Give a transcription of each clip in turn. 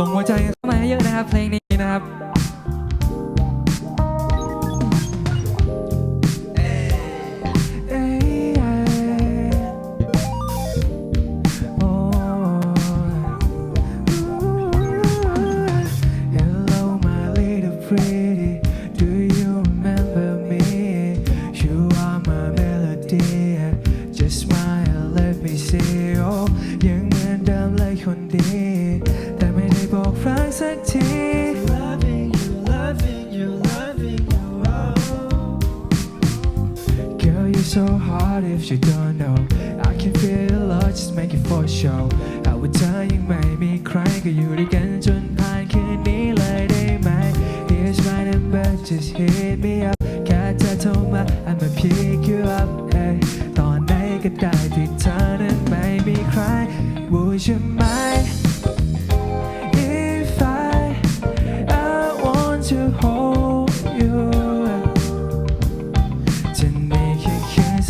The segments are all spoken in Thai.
ส่งหัวใจเข้ามาเยอะนะครับเพลงนี้นะครับ สักที Loving you loving you loving you oh Girl, you're so hard if you don't know. I can feel the love, just make it for show. เอาว่าเธอยังไม่มีใครก็อยู่ด้วยกันจนผ่าน น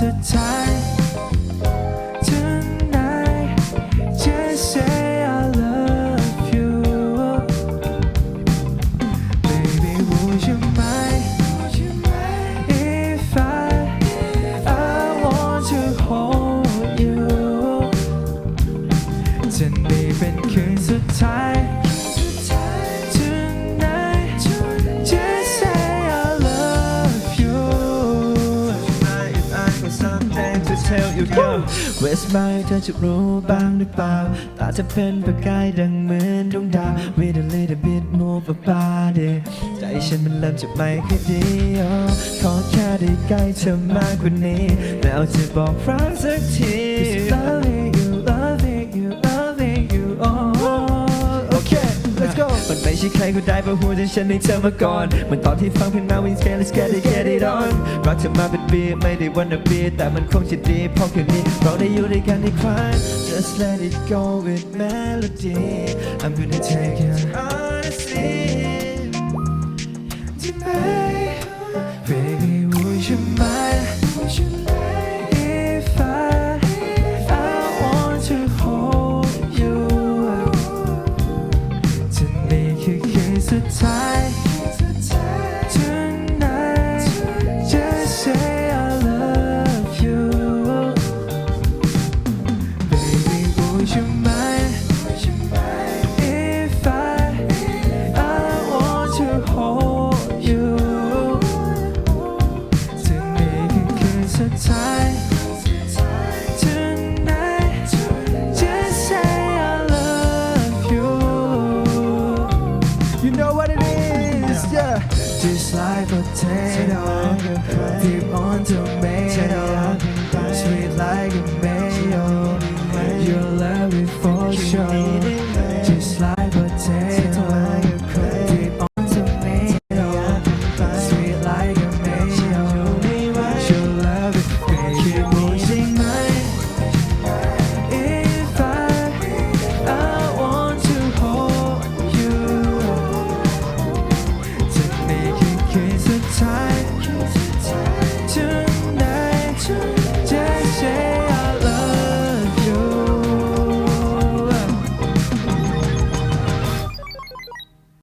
สุดท้าย Tonight Just say I love you Baby would you mind If I I want to hold you จะมีเป็นคืนสุดท้าย to tell you girl Where's my เธอจะรู้บ้างหรือเปล่าตาจะเป็นประกายดังเหมือนดวงดาว With a little bit more of body ใจฉันมันเริ่มจะไม่ค่อยดีอ๋อขอแค่ได้ใกล้เธอมากกว่านี้แล้วจะบอกรักสักที ใช่ใครก็ได้เพราะหัวใจฉันในเธอมาก่อนเหมือนตอนที่ฟังเพลง Now we can let's get it get it on รักเธอมาเป็นปีไม่ได้วันละปีแต่มันคงจะดีเพราะคืนนี้เราได้อยู่ด้วยกันอีกครั้ง Just let it go with melody I'm gonna take you honestly tonight Baby would you mind If Just like potato, deep on tomato, sweet like a mayo. Your love me for sure.